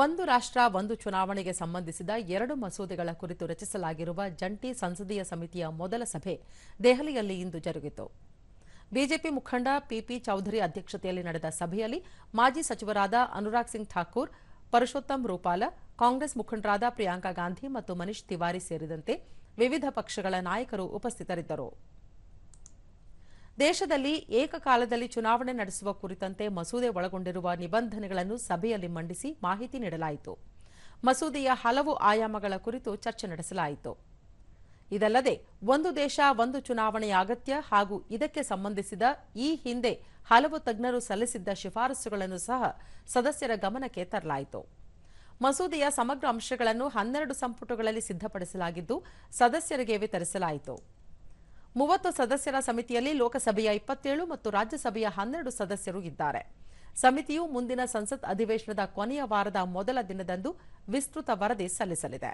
ಒಂದು ರಾಷ್ಟ್ರ, ಒಂದು ಚುನಾವಣೆಗೆ ಸಂಬಂಧಿಸಿದ ಎರಡು ಮಸೂದೆಗಳ ಕುರಿತು ರಚಿಸಲಾಗಿರುವ ಜಂಟಿ ಸಂಸದೀಯ ಸಮಿತಿಯ ಮೊದಲ ಸಭೆ ದೆಹಲಿಯಲ್ಲಿ ಇಂದು ಜರುಗಿತು. ಬಿಜೆಪಿ ಮುಖಂಡ ಪಿಪಿ ಚೌಧರಿ ಅಧ್ಯಕ್ಷತೆಯಲ್ಲಿ ನಡೆದ ಸಭೆಯಲ್ಲಿ ಮಾಜಿ ಸಚಿವರಾದ ಅನುರಾಗ್ ಸಿಂಗ್ ಠಾಕೂರ್, ಪರಶೋತ್ತಮ್ ರೂಪಾಲ, ಕಾಂಗ್ರೆಸ್ ಮುಖಂಡರಾದ ಪ್ರಿಯಾಂಕಾ ಗಾಂಧಿ ಮತ್ತು ಮನೀಶ್ ತಿವಾರಿ ಸೇರಿದಂತೆ ವಿವಿಧ ಪಕ್ಷಗಳ ನಾಯಕರು ಉಪಸ್ಥಿತರಿದ್ದರು. ದೇಶದಲ್ಲಿ ಏಕಕಾಲದಲ್ಲಿ ಚುನಾವಣೆ ನಡೆಸುವ ಕುರಿತಂತೆ ಮಸೂದೆ ಒಳಗೊಂಡಿರುವ ನಿಬಂಧನೆಗಳನ್ನು ಸಭೆಯಲ್ಲಿ ಮಂಡಿಸಿ ಮಾಹಿತಿ ನೀಡಲಾಯಿತು. ಮಸೂದೆಯ ಹಲವು ಆಯಾಮಗಳ ಕುರಿತು ಚರ್ಚೆ ನಡೆಸಲಾಯಿತು. ಇದಲ್ಲದೆ, ಒಂದು ದೇಶ ಒಂದು ಚುನಾವಣೆಯ ಅಗತ್ಯ ಹಾಗೂ ಇದಕ್ಕೆ ಸಂಬಂಧಿಸಿದ ಈ ಹಿಂದೆ ಹಲವು ತಜ್ಞರು ಸಲ್ಲಿಸಿದ್ದ ಶಿಫಾರಸುಗಳನ್ನು ಸಹ ಸದಸ್ಯರ ಗಮನಕ್ಕೆ ತರಲಾಯಿತು. ಮಸೂದೆಯ ಸಮಗ್ರ ಅಂಶಗಳನ್ನು ಹನ್ನೆರಡು ಸಂಪುಟಗಳಲ್ಲಿ ಸಿದ್ಧಪಡಿಸಲಾಗಿದ್ದು, ಸದಸ್ಯರಿಗೆ ವಿತರಿಸಲಾಯಿತು. ಮೂವತ್ತು ಸದಸ್ಯರ ಸಮಿತಿಯಲ್ಲಿ ಲೋಕಸಭೆಯ ಇಪ್ಪತ್ತೇಳು ಮತ್ತು ರಾಜ್ಯಸಭೆಯ ಹನ್ನೆರಡು ಸದಸ್ಯರು ಇದ್ದಾರೆ. ಸಮಿತಿಯು ಮುಂದಿನ ಸಂಸತ್ ಅಧಿವೇಶನದ ಕೊನೆಯ ವಾರದ ಮೊದಲ ದಿನದಂದು ವಿಸ್ತೃತ ವರದಿ ಸಲ್ಲಿಸಲಿದೆ.